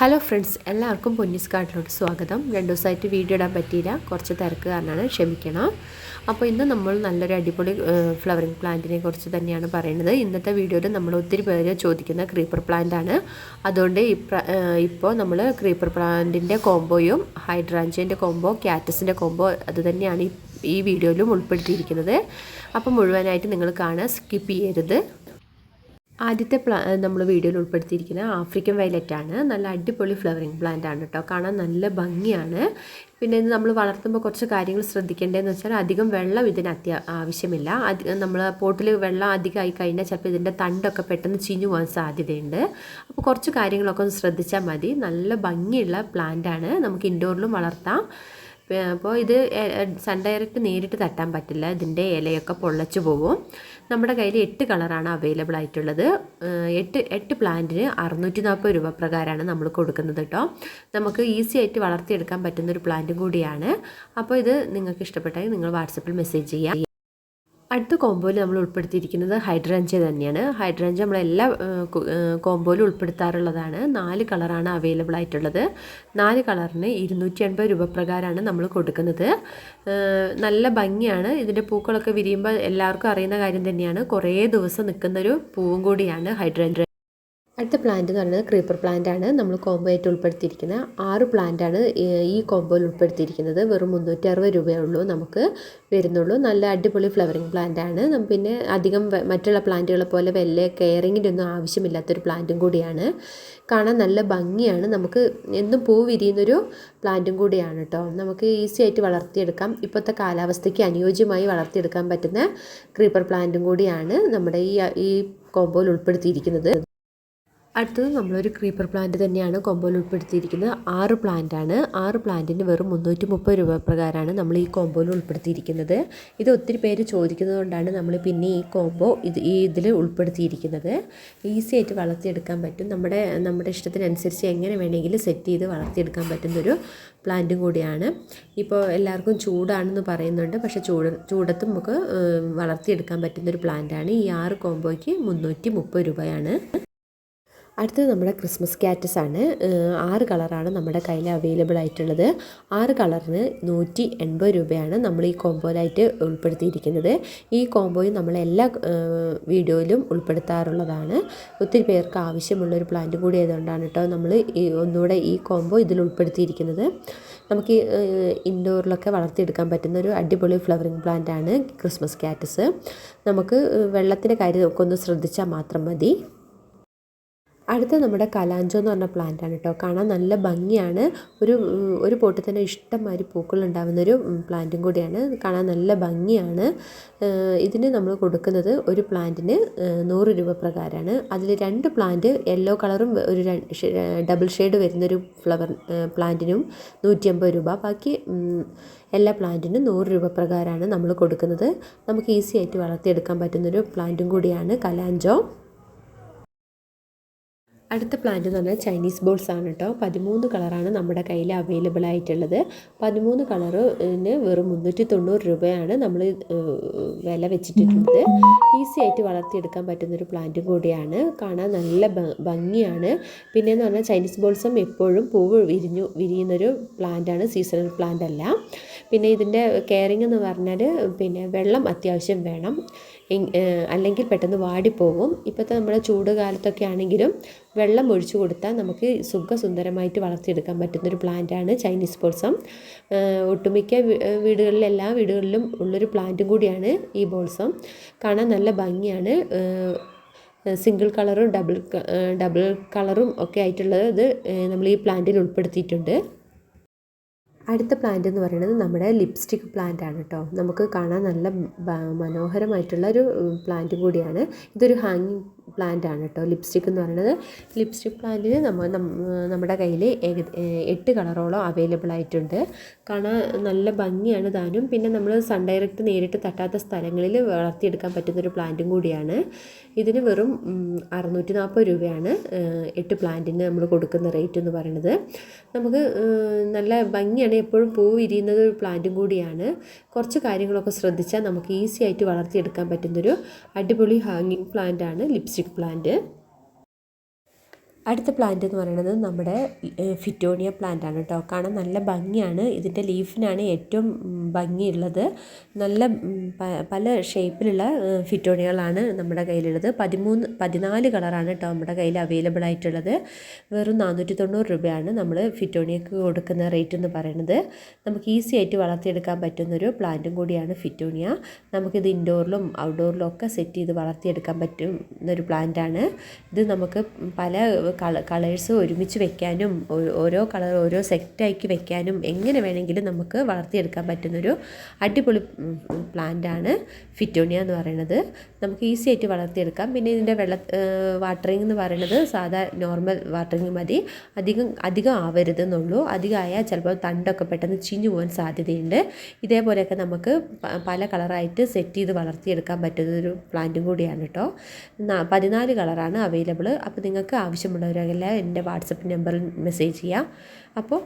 Hello friends എല്ലാവർക്കും പൊന്നീസ് കാർഡിലോട്ട് സ്വാഗതം. രണ്ട് ദിവസമായിട്ട് വീഡിയോ ഇടാൻ പറ്റിയില്ല. കുറച്ച് തിരക്ക് കാരണമാണ് ക്ഷമിക്കണം. അപ്പോൾ ഇന്ന് നമ്മൾ നല്ലൊരു അടിപൊളി ഫ്ലവറിങ് പ്ലാന്റിനെ കുറിച്ച് തന്നെയാണ് പറയുന്നത്. ഇന്നത്തെ വീഡിയോയിൽ നമ്മൾ ഒത്തിരി പേര് ചോദിക്കുന്ന ക്രീപ്പർ പ്ലാന്റ് ആണ്. അതുകൊണ്ട് ഇപ്പോൾ നമ്മൾ ക്രീപ്പർ പ്ലാന്റിന്റെ കോംബോയും ഹൈഡ്രാഞ്ചിന്റെ കോംബോ ക്യാറ്റസിന്റെ കോംബോ അത് തന്നെയാണ് ഈ വീഡിയോയിലും ഉൾപ്പെടുത്തിയിരിക്കുന്നത്. അപ്പോൾ മുഴുവനായിട്ട് നിങ്ങൾ കാണുക സ്കിപ്പ് ചെയ്യരുത്. ആദ്യത്തെ പ്ലാ നമ്മൾ വീഡിയോയിൽ ഉൾപ്പെടുത്തിയിരിക്കുന്ന ആഫ്രിക്കൻ വയലറ്റ് ആണ്. നല്ല അടിപൊളി ഫ്ലവറിങ് പ്ലാന്റ് ആണ് കേട്ടോ കാണാൻ നല്ല ഭംഗിയാണ്. പിന്നെ ഇത് നമ്മൾ വളർത്തുമ്പോൾ കുറച്ച് കാര്യങ്ങൾ ശ്രദ്ധിക്കേണ്ടതെന്ന് വെച്ചാൽ അധികം വെള്ളം ഇതിന് അത്യാ ആവശ്യമില്ല. അധികം നമ്മൾ പോട്ടിൽ വെള്ളം അധികമായി കഴിഞ്ഞാൽ ചിലപ്പോൾ ഇതിന്റെ തണ്ടൊക്കെ പെട്ടെന്ന് ചീഞ്ഞു പോകാൻ സാധ്യതയുണ്ട്. അപ്പോൾ കുറച്ച് കാര്യങ്ങളൊക്കെ ഒന്ന് ശ്രദ്ധിച്ചാൽ മതി. നല്ല ഭംഗിയുള്ള പ്ലാന്റ് ആണ്. നമുക്ക് ഇൻഡോറിലും വളർത്താം. അപ്പോൾ ഇത് സൺ ഡയറക്റ്റ് നേരിട്ട് തട്ടാൻ പറ്റില്ല. ഇതിന്റെ ഇലയൊക്കെ പൊള്ളച്ചു പോകും നമ്മുടെ കയ്യിൽ എട്ട് കളറാണ് അവൈലബിൾ ആയിട്ടുള്ളത്. എട്ട് എട്ട് പ്ലാന്റിന് അറുന്നൂറ്റി നാൽപ്പത് രൂപ പ്രകാരമാണ് നമ്മൾ കൊടുക്കുന്നത് കേട്ടോ. നമുക്ക് ഈസി ആയിട്ട് വളർത്തിയെടുക്കാൻ പറ്റുന്ന ഒരു പ്ലാന്റും കൂടിയാണ്. അപ്പോൾ ഇത് നിങ്ങൾക്ക് ഇഷ്ടപ്പെട്ടെങ്കിൽ നിങ്ങൾ വാട്സപ്പിൽ മെസ്സേജ് ചെയ്യാം. അടുത്ത കോമ്പോയിൽ നമ്മൾ ഉൾപ്പെടുത്തിയിരിക്കുന്നത് ഹൈഡ്രാഞ്ച തന്നെയാണ്. ഹൈഡ്രഞ്ച് നമ്മളെല്ലാ കോമ്പോയിലും ഉൾപ്പെടുത്താറുള്ളതാണ്. നാല് കളറാണ് അവൈലബിൾ ആയിട്ടുള്ളത്. നാല് കളറിന് ഇരുന്നൂറ്റി എൺപത് രൂപ പ്രകാരമാണ് നമ്മൾ കൊടുക്കുന്നത്. നല്ല ഭംഗിയാണ്. ഇതിന്റെ പൂക്കളൊക്കെ വിരിയുമ്പോൾ എല്ലാവർക്കും അറിയുന്ന കാര്യം തന്നെയാണ്. കുറേ ദിവസം നിൽക്കുന്നൊരു പൂവും കൂടിയാണ് ഹൈഡ്രഞ്ച്. അടുത്ത പ്ലാന്റ് എന്ന് പറയുന്നത് ക്രീപ്പർ പ്ലാന്റ് ആണ്. നമ്മൾ കോംബോ ആയിട്ട് ഉൾപ്പെടുത്തിയിരിക്കുന്നത് ആറ് പ്ലാന്റ് ആണ് ഈ കോംബോയിൽ ഉൾപ്പെടുത്തിയിരിക്കുന്നത്. വെറും മുന്നൂറ്റി അറുപത് രൂപയേ ഉള്ളൂ നമുക്ക് വരുന്നുള്ളൂ. നല്ല അടിപൊളി ഫ്ലവറിങ് പ്ലാന്റ് ആണ്. പിന്നെ അധികം മറ്റുള്ള പ്ലാന്റുകളെ പോലെ വലിയ കെയറിങ്ങിന്റെ ഒന്നും ആവശ്യമില്ലാത്തൊരു പ്ലാന്റും കൂടിയാണ്. കാണാൻ നല്ല ഭംഗിയാണ്. നമുക്ക് എന്നും പൂ വിരിയുന്നൊരു പ്ലാന്റും കൂടിയാണ് കേട്ടോ നമുക്ക് ഈസി ആയിട്ട് വളർത്തിയെടുക്കാം. ഇപ്പോഴത്തെ കാലാവസ്ഥയ്ക്ക് അനുയോജ്യമായി വളർത്തിയെടുക്കാൻ പറ്റുന്ന ക്രീപ്പർ പ്ലാന്റും കൂടിയാണ് നമ്മുടെ ഈ ഈ കോമ്പോയിൽ ഉൾപ്പെടുത്തിയിരിക്കുന്നത്. അടുത്തത് നമ്മളൊരു ക്രീപ്പർ പ്ലാന്റ് തന്നെയാണ് കോമ്പോയിൽ ഉൾപ്പെടുത്തിയിരിക്കുന്നത്. ആറ് പ്ലാന്റ് ആണ്. ആറ് പ്ലാന്റിന് വെറും മുന്നൂറ്റി മുപ്പത് രൂപ പ്രകാരമാണ് നമ്മൾ ഈ കോമ്പോയിൽ ഉൾപ്പെടുത്തിയിരിക്കുന്നത്. ഇത് ഒത്തിരി പേര് ചോദിക്കുന്നതുകൊണ്ടാണ് നമ്മൾ പിന്നെ ഈ കോമ്പോ ഇത് ഈ ഇതിൽ ഉൾപ്പെടുത്തിയിരിക്കുന്നത്. ഈസി ആയിട്ട് വളർത്തിയെടുക്കാൻ പറ്റും. നമ്മുടെ നമ്മുടെ ഇഷ്ടത്തിനനുസരിച്ച് എങ്ങനെ വേണമെങ്കിലും സെറ്റ് ചെയ്ത് വളർത്തിയെടുക്കാൻ പറ്റുന്നൊരു പ്ലാന്റും കൂടിയാണ്. ഇപ്പോൾ എല്ലാവർക്കും ചൂടാണെന്ന് പറയുന്നുണ്ട്. പക്ഷേ ചൂട് ചൂടത്തും നമുക്ക് വളർത്തിയെടുക്കാൻ പറ്റുന്നൊരു പ്ലാന്റാണ് ഈ ആറ് കോമ്പോയ്ക്ക് മുന്നൂറ്റി മുപ്പത് രൂപയാണ്. അടുത്തത് നമ്മുടെ ക്രിസ്മസ് ക്യാറ്റസ് ആണ്. ആറ് കളറാണ് നമ്മുടെ കയ്യിൽ അവൈലബിൾ ആയിട്ടുള്ളത്. ആറ് കളറിന് നൂറ്റി എൺപത് രൂപയാണ് നമ്മൾ ഈ കോമ്പോയിലായിട്ട് ഉൾപ്പെടുത്തിയിരിക്കുന്നത്. ഈ കോമ്പോയും നമ്മൾ എല്ലാ വീഡിയോയിലും ഉൾപ്പെടുത്താറുള്ളതാണ്. ഒത്തിരി പേർക്ക് ആവശ്യമുള്ളൊരു പ്ലാന്റ് കൂടി ആയതുകൊണ്ടാണ് കേട്ടോ നമ്മൾ ഈ ഒന്നുകൂടെ ഈ കോംബോ ഇതിൽ ഉൾപ്പെടുത്തിയിരിക്കുന്നത്. നമുക്ക് ഇൻഡോറിലൊക്കെ വളർത്തിയെടുക്കാൻ പറ്റുന്ന ഒരു അടിപൊളി ഫ്ലവറിങ് പ്ലാന്റ് ആണ് ക്രിസ്മസ് ക്യാറ്റസ് നമുക്ക് വെള്ളത്തിന്റെ കാര്യമൊക്കെ ഒന്ന് ശ്രദ്ധിച്ചാൽ മാത്രം മതി. അടുത്ത നമ്മുടെ കലാഞ്ചോ എന്ന് പറഞ്ഞ പ്ലാന്റ് ആണ് കേട്ടോ കാണാൻ നല്ല ഭംഗിയാണ്. ഒരു ഒരു പോട്ടിൽ തന്നെ ഇഷ്ടംമാതിരി പൂക്കൾ ഉണ്ടാകുന്നൊരു പ്ലാന്റും കൂടിയാണ്. കാണാൻ നല്ല ഭംഗിയാണ്. ഇതിന് നമ്മൾ കൊടുക്കുന്നത് ഒരു പ്ലാന്റിന് നൂറ് രൂപ പ്രകാരമാണ്. അതിൽ രണ്ട് പ്ലാന്റ് യെല്ലോ കളറും ഒരു ഡബിൾ ഷെയ്ഡ് വരുന്നൊരു ഫ്ലവർ പ്ലാന്റിനും നൂറ്റി അമ്പത് രൂപ. ബാക്കി എല്ലാ പ്ലാന്റിനും നൂറ് രൂപ പ്രകാരമാണ് നമ്മൾ കൊടുക്കുന്നത്. നമുക്ക് ഈസി ആയിട്ട് വളർത്തിയെടുക്കാൻ പറ്റുന്നൊരു പ്ലാന്റും കൂടിയാണ് കലാഞ്ചോ. അടുത്ത പ്ലാന്റ് എന്ന് പറഞ്ഞാൽ ചൈനീസ് ബോൾസ് ആണ് കേട്ടോ പതിമൂന്ന് കളറാണ് നമ്മുടെ കയ്യിൽ അവൈലബിൾ ആയിട്ടുള്ളത്. പതിമൂന്ന് കളറിന് വെറും മുന്നൂറ്റി തൊണ്ണൂറ് രൂപയാണ് നമ്മൾ വില വെച്ചിട്ടുള്ളത്. ഈസി ആയിട്ട് വളർത്തിയെടുക്കാൻ പറ്റുന്നൊരു പ്ലാന്റും കൂടിയാണ്. കാണാൻ നല്ല ഭംഗിയാണ്. പിന്നെ എന്ന് പറഞ്ഞാൽ ചൈനീസ് ബോൾസും എപ്പോഴും പൂവ് വിരിഞ്ഞു വിരിയുന്നൊരു പ്ലാന്റാണ് സീസണൽ പ്ലാന്റ് അല്ല. പിന്നെ ഇതിന്റെ കെയറിങ് എന്ന് പറഞ്ഞാൽ പിന്നെ വെള്ളം അത്യാവശ്യം വേണം. അല്ലെങ്കിൽ പെട്ടെന്ന് വാടിപ്പോകും ഇപ്പോഴത്തെ നമ്മുടെ ചൂട് കാലത്തൊക്കെ ആണെങ്കിലും വെള്ളം ഒഴിച്ചു കൊടുത്താൽ നമുക്ക് സുഖസുന്ദരമായിട്ട് വളർത്തിയെടുക്കാൻ പറ്റുന്നൊരു പ്ലാന്റാണ് ചൈനീസ് ബോൾസം ഒട്ടുമിക്ക വീടുകളിൽ എല്ലാ വീടുകളിലും ഉള്ളൊരു പ്ലാന്റും കൂടിയാണ് ഈ ബോൾസം കാണാൻ നല്ല ഭംഗിയാണ്. സിംഗിൾ കളറും ഡബിൾ ഡബിൾ കളറും ഒക്കെ ആയിട്ടുള്ളത് നമ്മൾ ഈ പ്ലാന്റിൽ ഉൾപ്പെടുത്തിയിട്ടുണ്ട്. അടുത്ത പ്ലാന്റ് എന്ന് പറയുന്നത് നമ്മുടെ ലിപ്സ്റ്റിക് പ്ലാന്റ് ആണ് കേട്ടോ നമുക്ക് കാണാൻ നല്ല മനോഹരമായിട്ടുള്ള ഒരു പ്ലാന്റ് കൂടിയാണ്. ഇതൊരു ഹാങ്ങിങ് പ്ലാന്റ് ആണ് കേട്ടോ. ലിപ്സ്റ്റിക് എന്ന് പറയുന്നത്. ലിപ്സ്റ്റിക് പ്ലാന്റിന് നമ്മൾ നമ്മുടെ കയ്യിൽ എട്ട് കളറോളം അവൈലബിൾ ആയിട്ടുണ്ട്. കാണാൻ നല്ല ഭംഗിയാണ് താനും. പിന്നെ നമ്മൾ സൺ ഡയറക്റ്റ് നേരിട്ട് തട്ടാത്ത സ്ഥലങ്ങളിൽ വളർത്തിയെടുക്കാൻ പറ്റുന്നൊരു പ്ലാന്റും കൂടിയാണ്. ഇതിന് വെറും അറുന്നൂറ്റി നാൽപ്പത് രൂപയാണ് എട്ട് പ്ലാന്റിന് നമ്മൾ കൊടുക്കുന്ന റേറ്റ് എന്ന് പറയുന്നത്. നമുക്ക് നല്ല ഭംഗിയാണ് എപ്പോഴും പൂ വിരിയുന്നത് ഒരു പ്ലാന്റും കൂടിയാണ്. കുറച്ച് കാര്യങ്ങളൊക്കെ ശ്രദ്ധിച്ചാൽ നമുക്ക് ഈസി ആയിട്ട് വളർത്തിയെടുക്കാൻ പറ്റുന്നൊരു അടിപൊളി ഹാങ്ങിങ് പ്ലാന്റ് ആണ് ലിപ്സ്റ്റിക് പ്ലാന്റ് അടുത്ത പ്ലാന്റ് എന്ന് പറയുന്നത് നമ്മുടെ ഫിറ്റോണിയ പ്ലാന്റ് ആണ് കേട്ടോ കാണാൻ നല്ല ഭംഗിയാണ്. ഇതിന്റെ ലീഫിനാണ് ഏറ്റവും ഭംഗിയുള്ളത്. നല്ല പല ഷേപ്പിലുള്ള ഫിറ്റോണിയകളാണ് നമ്മുടെ കയ്യിലുള്ളത്. പതിമൂന്ന് പതിനാല് കളറാണ് കേട്ടോ നമ്മുടെ കയ്യിൽ അവൈലബിൾ ആയിട്ടുള്ളത്. വെറും നാനൂറ്റി തൊണ്ണൂറ് രൂപയാണ് നമ്മൾ ഫിറ്റോണിയക്ക് കൊടുക്കുന്ന റേറ്റ് എന്ന് പറയുന്നത് നമുക്ക് ഈസി ആയിട്ട് വളർത്തിയെടുക്കാൻ പറ്റുന്നൊരു പ്ലാന്റും കൂടിയാണ് ഫിറ്റോണിയ നമുക്കിത് ഇൻഡോറിലും ഔട്ട്ഡോറിലും ഒക്കെ സെറ്റ് ചെയ്ത് വളർത്തിയെടുക്കാൻ പറ്റുന്ന ഒരു പ്ലാന്റാണ് ഇത് നമുക്ക് പല കള കളേഴ്സ് ഒരുമിച്ച് വെക്കാനും ഓരോ കളർ ഓരോ സെറ്റാക്കി വെക്കാനും എങ്ങനെ വേണമെങ്കിലും നമുക്ക് വളർത്തിയെടുക്കാൻ പറ്റുന്നൊരു അടിപൊളി പ്ലാന്റാണ് ഫിറ്റോണിയ എന്ന് പറയുന്നത്. നമുക്ക് ഈസി ആയിട്ട് വളർത്തിയെടുക്കാം. പിന്നെ ഇതിന്റെ വെള്ള വാട്ടറിങ് എന്ന് പറയുന്നത് സാധാ നോർമൽ വാട്ടറിങ് മതി. അധികം അധികം ആവരുതെന്നുള്ളൂ. അധികമായാൽ ചിലപ്പോൾ തണ്ടൊക്കെ പെട്ടെന്ന് ചീഞ്ഞു പോകാൻ സാധ്യതയുണ്ട്. ഇതേപോലെയൊക്കെ നമുക്ക് പല കളറായിട്ട് സെറ്റ് ചെയ്ത് വളർത്തിയെടുക്കാൻ പറ്റുന്നൊരു പ്ലാന്റും കൂടിയാണ് കേട്ടോ പതിനാല് കളറാണ് അവൈലബിൾ അപ്പോൾ നിങ്ങൾക്ക് ആവശ്യമുള്ളവരെല്ലാം എന്റെ വാട്സപ്പ് നമ്പറിൽ മെസ്സേജ് ചെയ്യാം. അപ്പോൾ